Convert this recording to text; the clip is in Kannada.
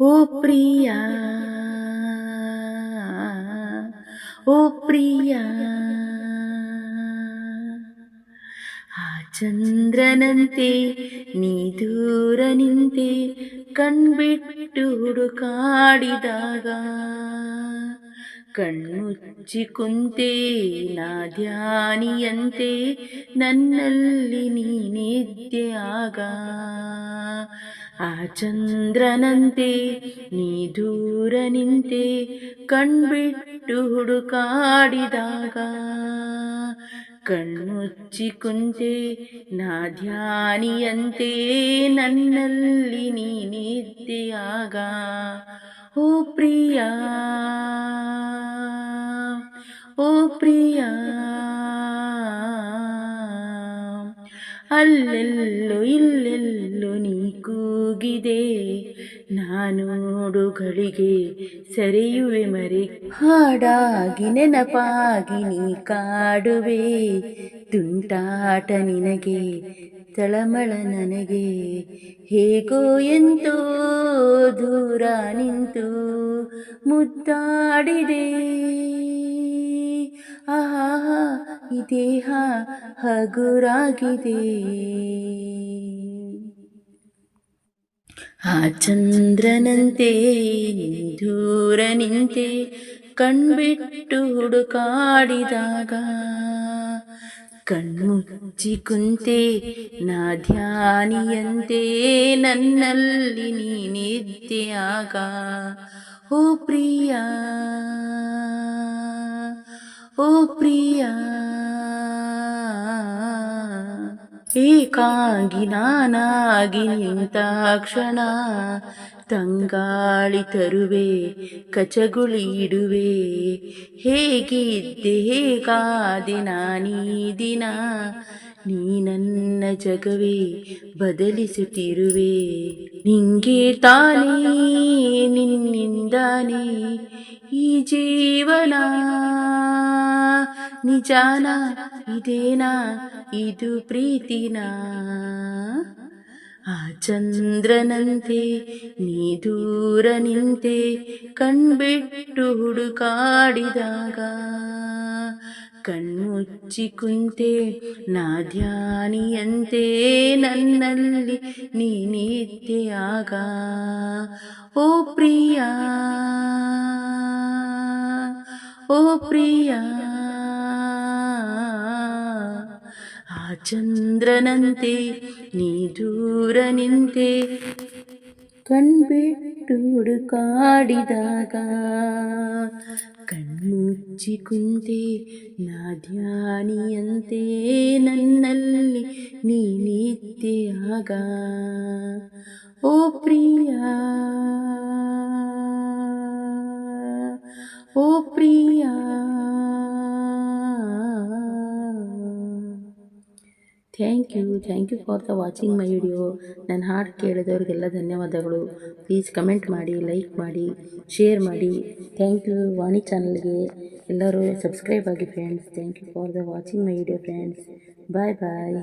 ಓ ಪ್ರಿಯ ಓ ಪ್ರಿಯ. ಆ ಚಂದ್ರನಂತೆ ನೀ ದೂರ ನಿಂತೆ ಕಣ್ಬಿಟ್ಟು ಹುಡುಕಾಡಿದಾಗ ಕಣ್ಮುಚ್ಚಿ ಕುಂತೆ ನಾ ಧ್ಯಾನಿಯಂತೆ ನನ್ನಲ್ಲಿ ನೀನಿದ್ದೆ ಆಗ ಆ ಚಂದ್ರನಂತೆ ನೀ ದೂರ ನಿಂತೆ ಕಣ್ಬಿಟ್ಟು ಹುಡುಕಾಡಿದಾಗ ಕಣ್ಮುಚ್ಚಿ ಕುಂತೆ ನಾ ಧ್ಯಾನಿಯಂತೆ ನನ್ನಲ್ಲಿ ನೀನಿದ್ದೆಯಾಗ ಓ ಪ್ರಿಯ ಓ ಪ್ರಿಯ, ಅಲ್ಲೆಲ್ಲೋ ಇಲ್ಲೆಲ್ಲೋ ನೀ ನಾನು ನೋಡುಗಳಿಗೆ ಸರಿಯುವೆ ಮರೆ. ಹಾಡಾಗಿ ನೆನಪಾಗಿ ನೀ ಕಾಡುವೆ. ತುಂಟಾಟ ನಿನಗೆ, ತಳಮಳ ನನಗೆ. ಹೇಗೋ ಎಂತೋ ದೂರ ನಿಂತು ಮುದ್ದಾಡಿದೆ. ಆಹಾ ಈ ದೇಹ ಹಗುರಾಗಿದೆ. ಆ ಚಂದ್ರನಂತೆ ನೀ ದೂರ ನಿಂತೆ ಕಣ್ಬಿಟ್ಟು ಹುಡುಕಾಡಿದಾಗ ಕಣ್ಮುಚ್ಚಿ ಕುಂತೆ ನಾ ಧ್ಯಾನಿಯಂತೆ ನನ್ನಲ್ಲಿ ನೀನಿದ್ದೆ ಆಗ ಓ ಪ್ರಿಯ ಓ ಪ್ರಿಯ ಏಕಾಂಗಿ ನಾನಾಗಿ ಕ್ಷಣ, ತಂಗಾಳಿ ತರುವೆ ಕಚಗುಳಿಡುವೆ ಹೇಗಿದ್ದೆ ಹೇಗಾದೆ ನಾನೀ ದಿನ, ನೀ ನನ್ನ ಜಗವೇ ಬದಲಿಸುತ್ತಿರುವೆ. ನಿಂಗೆ ತಾನೇ, ನಿನ್ನಿಂದಾನೇ, ಈ ಜೀವನ ನಿಜಾನ, ಇದೇನಾ? ಇದು ಪ್ರೀತಿನ? ಆ ಚಂದ್ರನಂತೆ, ನೀ ದೂರ ನಿಂತೆ, ಕಣ್ಬಿಟ್ಟು ಹುಡುಕಾಡಿದಾಗ, ಕಣ್ಮುಚ್ಚಿ ಕುಂತೆ, ನಾ ಧ್ಯಾನಿಯಂತೆ, ನನ್ನಲ್ಲಿ ನೀನಿದ್ದೆಯಾಗ ಓ ಪ್ರಿಯ ಓ ಪ್ರಿಯ. ಆ ಚಂದ್ರನಂತೆ ನೀ ದೂರ ನಿಂತೆ ಕಣ್ಬಿಟ್ಟು ಹುಡುಕಾಡಿದಾಗ ಕಣ್ಮುಚ್ಚಿ ಕುಂತೆ ನಾ ಧ್ಯಾನಿಯಂತೆ ನನ್ನಲ್ಲಿ ನೀನಿದ್ದೆ ಆಗ ಓ ಪ್ರಿಯ ಓ ಪ್ರಿಯ thank you thank you for the watching my video ನನ್ನ ಹಾಡು ಕೇಳಿದವ್ರಿಗೆಲ್ಲ ಧನ್ಯವಾದಗಳು. ಪ್ಲೀಸ್ ಕಮೆಂಟ್ ಮಾಡಿ ಲೈಕ್ ಮಾಡಿ ಶೇರ್ ಮಾಡಿ. ಥ್ಯಾಂಕ್ ಯು ವಾಣಿ ಚಾನಲ್ಗೆ ಎಲ್ಲರೂ ಸಬ್ಸ್ಕ್ರೈಬ್ ಆಗಿ friends thank you for the watching my video friends bye bye